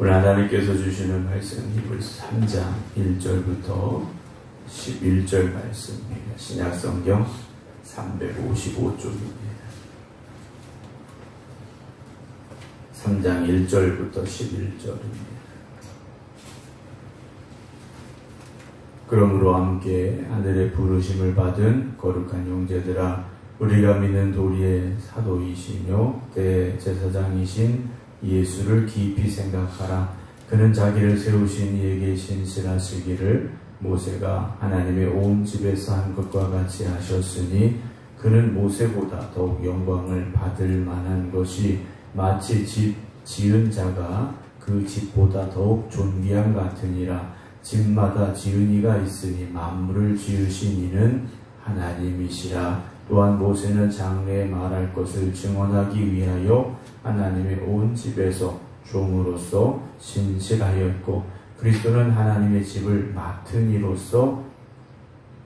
오늘 하나님께서 주시는 말씀 히브리서 3장 1절부터 11절 말씀입니다. 신약성경 355쪽입니다. 3장 1절부터 11절입니다. 그러므로 함께 하늘의 부르심을 받은 거룩한 형제들아 우리가 믿는 도리의 사도이시며 대제사장이신 예수를 깊이 생각하라. 그는 자기를 세우신 이에게 신실하시기를 모세가 하나님의 온 집에서 한 것과 같이 하셨으니 그는 모세보다 더욱 영광을 받을 만한 것이 마치 집 지은 자가 그 집보다 더욱 존귀한 같으니라 집마다 지은 이가 있으니 만물을 지으신 이는 하나님이시라 또한 모세는 장래에 말할 것을 증언하기 위하여 하나님의 온 집에서 종으로서 신실하였고 그리스도는 하나님의 집을 맡은 이로서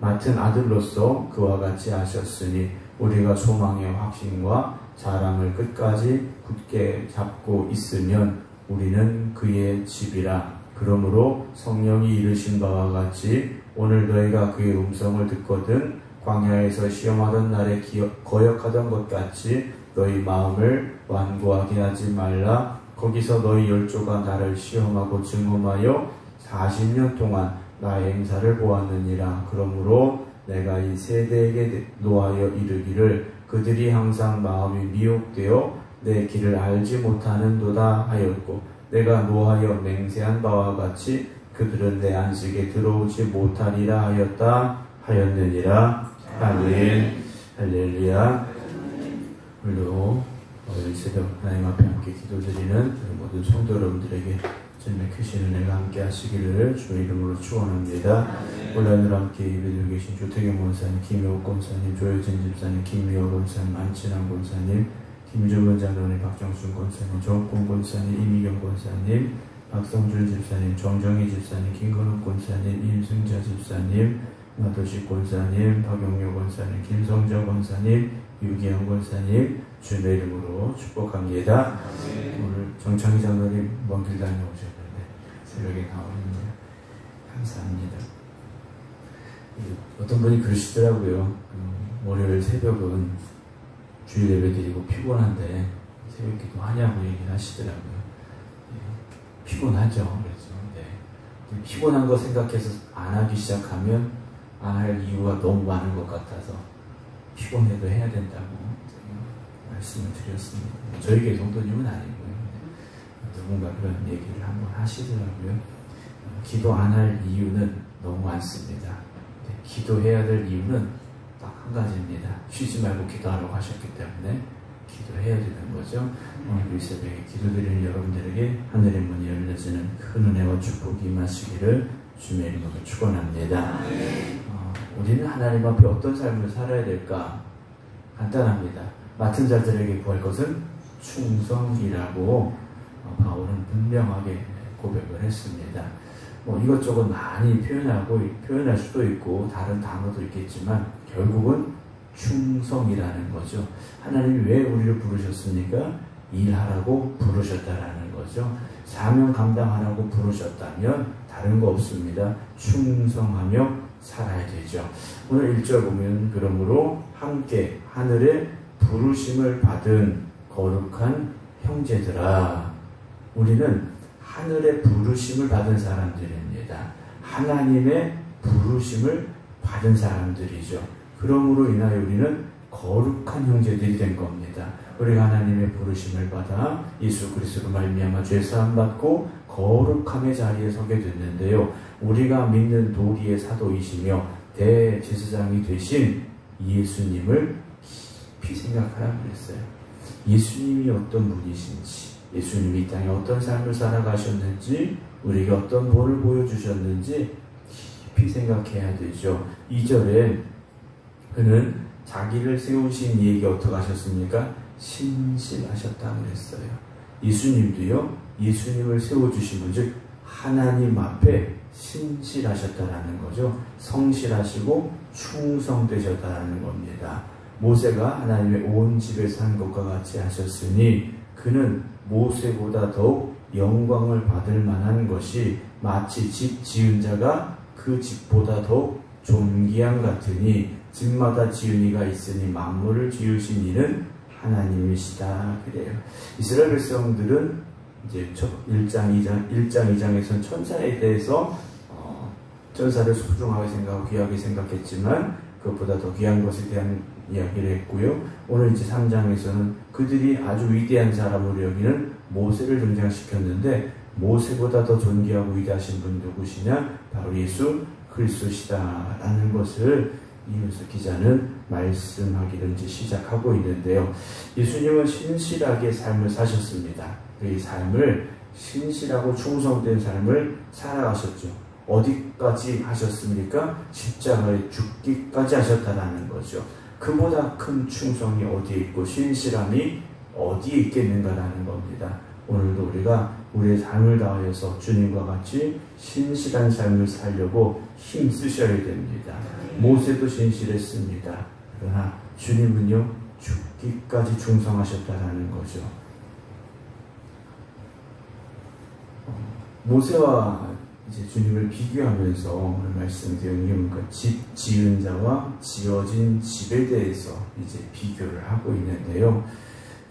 맡은 아들로서 그와 같이 하셨으니 우리가 소망의 확신과 자랑을 끝까지 굳게 잡고 있으면 우리는 그의 집이라. 그러므로 성령이 이르신 바와 같이 오늘 너희가 그의 음성을 듣거든 광야에서 시험하던 날에 기억, 거역하던 것 같이 너희 마음을 완고하게 하지 말라. 거기서 너희 열조가 나를 시험하고 증험하여 40년 동안 나의 행사를 보았느니라. 그러므로 내가 이 세대에게 노하여 이르기를 그들이 항상 마음이 미혹되어 내 길을 알지 못하는도다 하였고 내가 노하여 맹세한 바와 같이 그들은 내 안식에 들어오지 못하리라 하였다 하였느니라 아멘 할렐루야 오늘도 오늘 새벽 하나님 앞에 함께 기도드리는 모든 성도 여러분들에게 주님의 크신 은혜가 함께 하시기를 주의 이름으로 축원합니다. 오늘 함께 예배드리고 계신 조태경 권사님, 김효옥 권사님, 조효진 집사님, 김미호 권사님, 안친환 권사님, 김종근 장로님, 박정순 권사님, 정권 권사님, 이미경 권사님, 박성준 집사님, 정정희 집사님, 김건욱 권사님, 임승자 집사님, 마도식 권사님, 박용료 권사님, 김성정 권사님, 유기영 권사님, 주님의 이름으로 축복합니다. 오늘 정창희 장로님 먼 길 다녀오셨는데 새벽에 나오는데 감사합니다. 어떤 분이 그러시더라고요. 음, 월요일 새벽은 주일 예배 드리고 피곤한데 새벽 기도 하냐고 얘기를 하시더라고요. 예, 피곤하죠. 그래서 네. 피곤한 거 생각해서 안 하기 시작하면 안할 이유가 너무 많은 것 같아서 피곤해도 해야 된다고 말씀을 드렸습니다. 저희 교 성도님은 아니고요. 네. 누군가 그런 얘기를 한번 하시더라고요. 어, 기도 안 할 이유는 너무 많습니다. 네. 기도해야 될 이유는 딱 한 가지입니다. 쉬지 말고 기도하라고 하셨기 때문에 기도해야 되는 거죠. 오늘 이 새벽에 기도드리는 여러분들에게 하늘의 문이 열려지는 큰 은혜와 축복이 임하시기를 주의 이름으로 축원합니다. 어, 우리는 하나님 앞에 어떤 삶을 살아야 될까? 간단합니다. 맡은 자들에게 구할 것은 충성이라고 어, 바울은 분명하게 고백을 했습니다. 뭐 이것저것 많이 표현하고 표현할 수도 있고 다른 단어도 있겠지만 결국은 충성이라는 거죠. 하나님이 왜 우리를 부르셨습니까? 일하라고 부르셨다라는 거죠. 사명 감당하라고 부르셨다면 다른 거 없습니다. 충성하며 살아야 되죠. 오늘 1절 보면 그러므로 함께 하늘의 부르심을 받은 거룩한 형제들아 우리는 하늘의 부르심을 받은 사람들입니다. 하나님의 부르심을 받은 사람들이죠. 그러므로 인하여 우리는 거룩한 형제들이 된 겁니다. 우리가 하나님의 부르심을 받아 예수 그리스도로 말미암아 죄 사함 받고 거룩함의 자리에 서게 됐는데요. 우리가 믿는 도리의 사도이시며 대제사장이 되신 예수님을 깊이 생각하라 그랬어요. 예수님이 어떤 분이신지, 예수님이 이 땅에 어떤 삶을 살아가셨는지, 우리에게 어떤 본을 보여주셨는지 깊이 생각해야 되죠. 2절에 그는 자기를 세우신 이에게 어떻게 하셨습니까? 신실하셨다 그랬어요. 예수님도요, 예수님을 세워주신 분, 즉, 하나님 앞에 신실하셨다라는 거죠. 성실하시고 충성되셨다라는 겁니다. 모세가 하나님의 온 집에 산 것과 같이 하셨으니 그는 모세보다 더욱 영광을 받을 만한 것이 마치 집 지은 자가 그 집보다 더 존귀한 같으니 집마다 지은 이가 있으니 만물을 지으신 이는 하나님이시다 그래요. 이스라엘 백성들은 이제 1장 2장 1장 2장에서는 천사에 대해서 어, 천사를 소중하게 생각하고 귀하게 생각했지만 그것보다 더 귀한 것에 대한 이야기를 했고요. 오늘 이제 3장에서는 그들이 아주 위대한 사람으로 여기는 모세를 등장시켰는데 모세보다 더 존귀하고 위대하신 분 누구시냐? 바로 예수 그리스도시다라는 것을 이면서 기자는 말씀하기를 이제 시작하고 있는데요. 예수님은 신실하게 삶을 사셨습니다. 그 삶을 신실하고 충성된 삶을 살아가셨죠. 어디까지 하셨습니까? 십자가에 죽기까지 하셨다라는 거죠. 그보다 큰 충성이 어디에 있고 신실함이 어디에 있겠는가라는 겁니다. 오늘도 우리가 우리의 삶을 다하여서 주님과 같이 신실한 삶을 살려고 힘쓰셔야 됩니다. 모세도 신실했습니다. 그러나 주님은요, 죽기까지 충성하셨다라는 거죠. 모세와 이제 주님을 비교하면서 오늘 말씀드린 게 뭔가 집 지은 자와 지어진 집에 대해서 이제 비교를 하고 있는데요.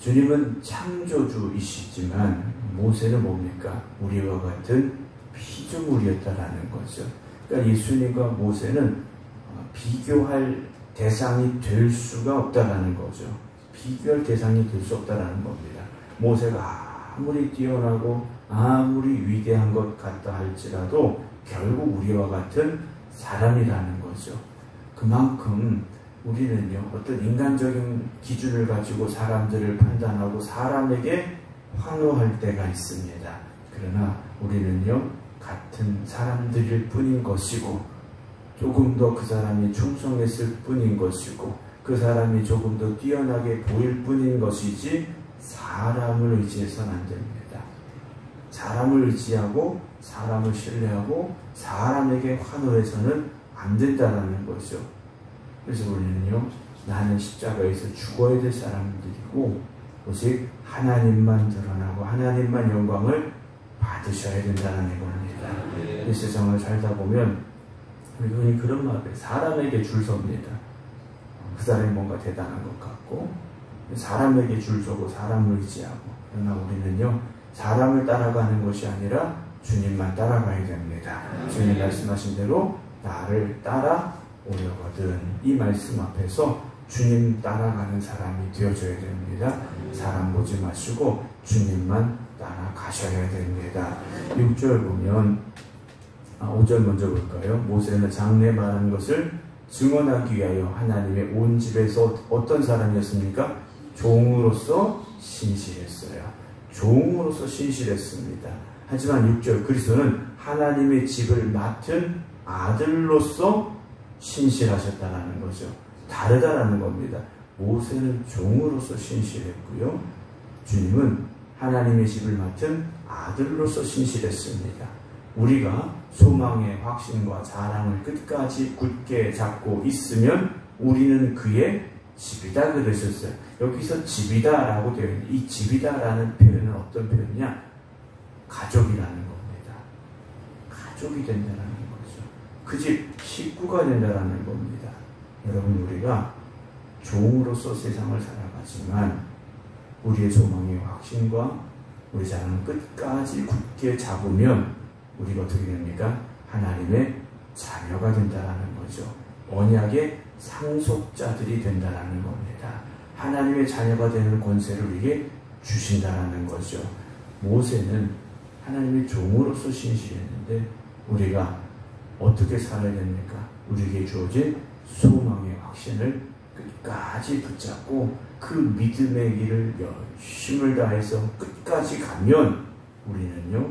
주님은 창조주이시지만 모세는 뭡니까? 우리와 같은 피조물이었다라는 거죠. 그러니까 예수님과 모세는 어, 비교할 대상이 될 수가 없다라는 거죠. 비교할 대상이 될 수 없다라는 겁니다. 모세가 아무리 뛰어나고 아무리 위대한 것 같다 할지라도 결국 우리와 같은 사람이라는 거죠. 그만큼 우리는요, 어떤 인간적인 기준을 가지고 사람들을 판단하고 사람에게 환호할 때가 있습니다. 그러나 우리는요, 같은 사람들일 뿐인 것이고, 조금 더 그 사람이 충성했을 뿐인 것이고, 그 사람이 조금 더 뛰어나게 보일 뿐인 것이지, 사람을 의지해서는 안 됩니다. 사람을 의지하고 사람을 신뢰하고 사람에게 환호해서는 안 된다는 거죠. 그래서 우리는요, 나는 십자가에서 죽어야 될 사람들이고, 오직 하나님만 드러나고 하나님만 영광을 받으셔야 된다는 겁니다. 이 세상을 살다 보면 우리 그런 말을 사람에게 줄 섭니다. 그 사람이 뭔가 대단한 것 같고 사람에게 줄 서고 사람을 의지하고 그러나 우리는요 사람을 따라가는 것이 아니라 주님만 따라가야 됩니다. 주님 말씀하신 대로 나를 따라 오려거든 이 말씀 앞에서 주님 따라가는 사람이 되어줘야 됩니다. 사람 보지 마시고 주님만 따라가셔야 됩니다. 6절 보면 아, 5절 먼저 볼까요? 모세는 장래 말한 것을 증언하기 위하여 하나님의 온 집에서 어떤 사람이었습니까? 종으로서 신실했어요. 종으로서 신실했습니다. 하지만 6절 그리스도는 하나님의 집을 맡은 아들로서 신실하셨다는 거죠. 다르다라는 겁니다. 모세는 종으로서 신실했고요. 주님은 하나님의 집을 맡은 아들로서 신실했습니다. 우리가 소망의 확신과 자랑을 끝까지 굳게 잡고 있으면 우리는 그의 집이다 그러셨어요. 여기서 집이다라고 되어 있는데 이 집이다라는 표현은 어떤 표현이냐? 가족이라는 겁니다. 가족이 된다는. 그 집 식구가 된다는 겁니다. 여러분 우리가 종으로서 세상을 살아가지만 우리의 소망의 확신과 우리 자랑을 끝까지 굳게 잡으면 우리가 어떻게 됩니까? 하나님의 자녀가 된다는 거죠. 언약의 상속자들이 된다는 겁니다. 하나님의 자녀가 되는 권세를 우리에게 주신다는 거죠. 모세는 하나님의 종으로서 신실했는데 우리가 어떻게 살아야 됩니까? 우리에게 주어진 소망의 확신을 끝까지 붙잡고 그 믿음의 길을 열심을 다해서 끝까지 가면 우리는요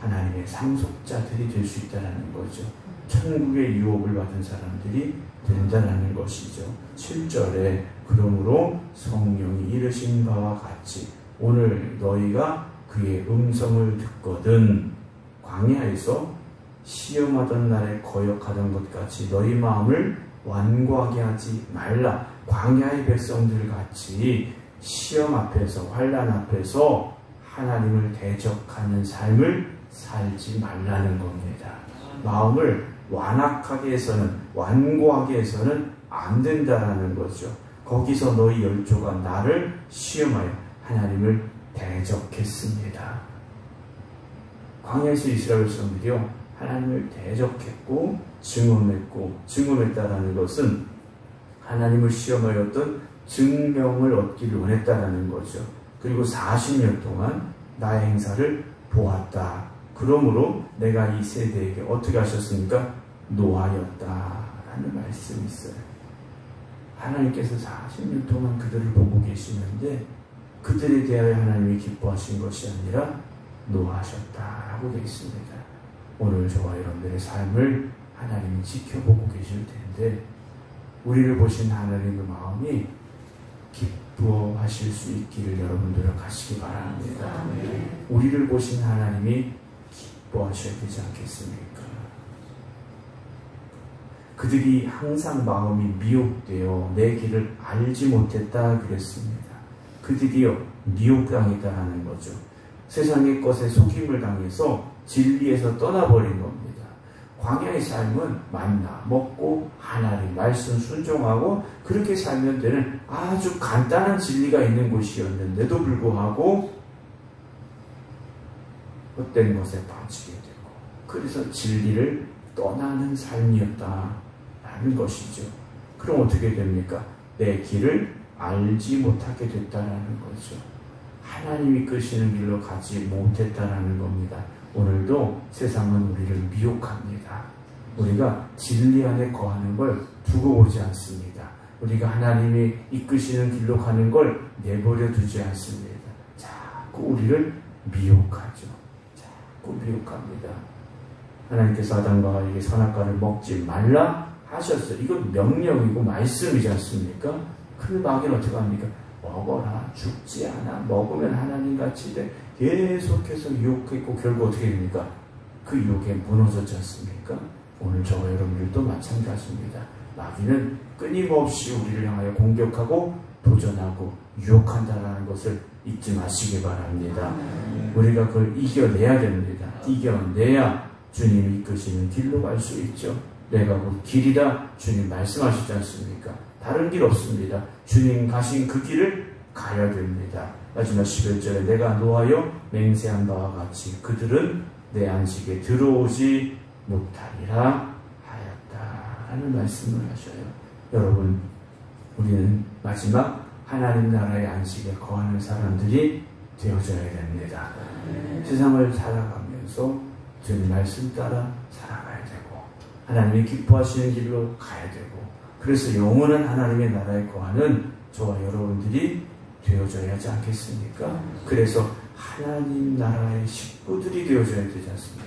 하나님의 상속자들이 될 수 있다는 거죠. 천국의 유혹을 받은 사람들이 된다는 것이죠. 7절에 그러므로 성령이 이르신 바와 같이 오늘 너희가 그의 음성을 듣거든 광야에서 시험하던 날에 거역하던 것 같이 너희 마음을 완고하게 하지 말라. 광야의 백성들 같이 시험 앞에서 환란 앞에서 하나님을 대적하는 삶을 살지 말라는 겁니다. 마음을 완악하게 해서는 완고하게 해서는 안 된다라는 거죠. 거기서 너희 열조가 나를 시험하여 하나님을 대적했습니다. 광야에서 이스라엘 백성들이요 하나님을 대적했고 증언했고 증언했다라는 것은 하나님을 시험하였던 증명을 얻기를 원했다라는 거죠. 그리고 40년 동안 나의 행사를 보았다. 그러므로 내가 이 세대에게 어떻게 하셨습니까? 노하였다라는 말씀이 있어요. 하나님께서 40년 동안 그들을 보고 계시는데 그들에 대하여 하나님이 기뻐하신 것이 아니라 노하셨다라고 되어 있습니다. 오늘 저와 여러분들의 삶을 하나님이 지켜보고 계실 텐데 우리를 보신 하나님의 마음이 기뻐하실 수 있기를 여러분 노력하시기 바랍니다. 우리를 보신 하나님이 기뻐하셔야 되지 않겠습니까? 그들이 항상 마음이 미혹되어 내 길을 알지 못했다 그랬습니다. 그들이요 미혹당했다라는 거죠. 세상의 것에 속임을 당해서 진리에서 떠나버린 겁니다. 광야의 삶은 만나 먹고 하나님 말씀 순종하고 그렇게 살면 되는 아주 간단한 진리가 있는 곳이었는데도 불구하고 헛된 것에 빠지게 되고 그래서 진리를 떠나는 삶이었다라는 것이죠. 그럼 어떻게 됩니까? 내 길을 알지 못하게 됐다라는 거죠. 하나님이 끄시는 길로 가지 못했다라는 겁니다. 오늘도 세상은 우리를 미혹합니다. 우리가 진리 안에 거하는 걸 두고 보지 않습니다. 우리가 하나님이 이끄시는 길로 가는 걸 내버려 두지 않습니다. 자꾸 우리를 미혹하죠. 자꾸 미혹합니다. 하나님께서 아담과 하와에게 선악과를 먹지 말라 하셨어요. 이건 명령이고 말씀이지 않습니까? 그 마귀는 어떻게 합니까? 먹어라 죽지 않아 먹으면 하나님 같이 돼 계속해서 유혹했고 결국 어떻게 됩니까? 그 유혹에 무너졌지 않습니까? 오늘 저와 여러분들도 마찬가지입니다. 마귀는 끊임없이 우리를 향하여 공격하고 도전하고 유혹한다라는 것을 잊지 마시기 바랍니다. 우리가 그걸 이겨내야 됩니다. 이겨내야 주님이 이끄시는 길로 갈 수 있죠. 내가 곧 길이다 주님 말씀하시지 않습니까? 다른 길 없습니다. 주님 가신 그 길을 가야 됩니다. 마지막 11절에 내가 노하여 맹세한 바와 같이 그들은 내 안식에 들어오지 못하리라 하였다. 하는 말씀을 하셔요. 여러분, 우리는 마지막 하나님 나라의 안식에 거하는 사람들이 되어져야 됩니다. 세상을 살아가면서 주님 말씀 따라 살아가야 되고, 하나님이 기뻐하시는 길로 가야 되고, 그래서 영원한 하나님의 나라에 거하는 저와 여러분들이 되어져야 하지 않겠습니까? 그래서 하나님 나라의 식구들이 되어져야 되지 않습니까?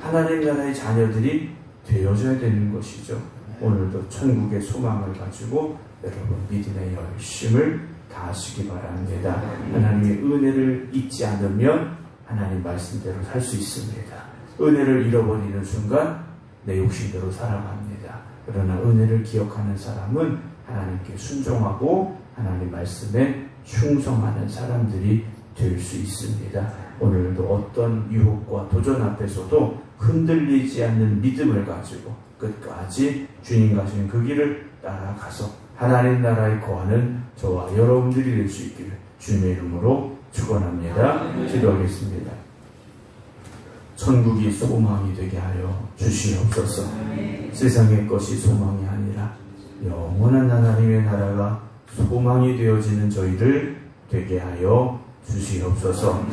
하나님 나라의 자녀들이 되어져야 되는 것이죠. 오늘도 천국의 소망을 가지고 여러분 믿음의 열심을 다하시기 바랍니다. 하나님의 은혜를 잊지 않으면 하나님 말씀대로 살 수 있습니다. 은혜를 잃어버리는 순간 내 욕심대로 살아갑니다. 그러나 은혜를 기억하는 사람은 하나님께 순종하고 하나님 말씀에 충성하는 사람들이 될 수 있습니다. 오늘도 어떤 유혹과 도전 앞에서도 흔들리지 않는 믿음을 가지고 끝까지 주님 가시는 그 길을 따라가서 하나님 나라에 거하는 저와 여러분들이 될 수 있기를 주님의 이름으로 축원합니다. 기도하겠습니다. 천국이 소망이 되게 하여 주시옵소서. 세상의 것이 소망이 아니라 영원한 하나님의 나라가 소망이 되어지는 저희를 되게 하여 주시옵소서.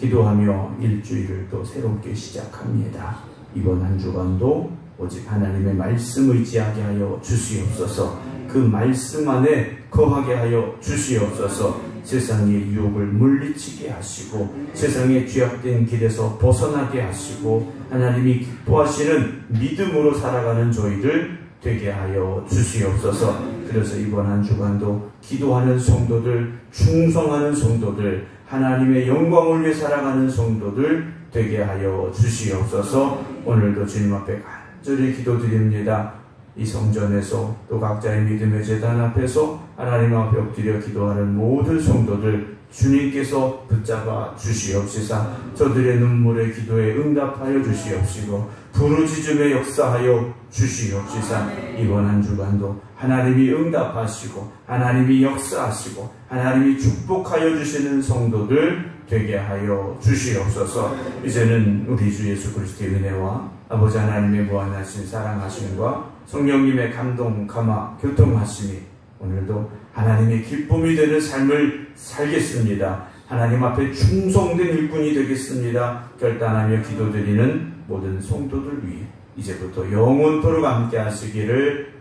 기도하며 일주일을 또 새롭게 시작합니다. 이번 한 주간도 오직 하나님의 말씀 의지하게 하여 주시옵소서. 그 말씀 안에 거하게 하여 주시옵소서. 세상의 유혹을 물리치게 하시고 세상의 죄악된 길에서 벗어나게 하시고 하나님이 기뻐하시는 믿음으로 살아가는 저희들 되게 하여 주시옵소서. 그래서 이번 한 주간도 기도하는 성도들, 충성하는 성도들, 하나님의 영광을 위해 살아가는 성도들 되게 하여 주시옵소서. 오늘도 주님 앞에 간절히 기도드립니다. 이 성전에서 또 각자의 믿음의 재단 앞에서 하나님 앞에 엎드려 기도하는 모든 성도들 주님께서 붙잡아 주시옵시사. 저들의 눈물의 기도에 응답하여 주시옵시고 부르짖음에 역사하여 주시옵시사. 이번 한 주간도 하나님이 응답하시고 하나님이 역사하시고 하나님이 축복하여 주시는 성도들 되게 하여 주시옵소서. 이제는 우리 주 예수 그리스도의 은혜와 아버지 하나님의 무한하신 사랑하심과 성령님의 감동 감화 교통하심이 오늘도 하나님의 기쁨이 되는 삶을 살겠습니다. 하나님 앞에 충성된 일꾼이 되겠습니다. 결단하며 기도드리는 모든 성도들 위해 이제부터 영원토록 함께 하시기를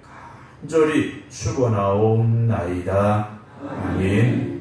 간절히 축원하옵나이다. 아멘.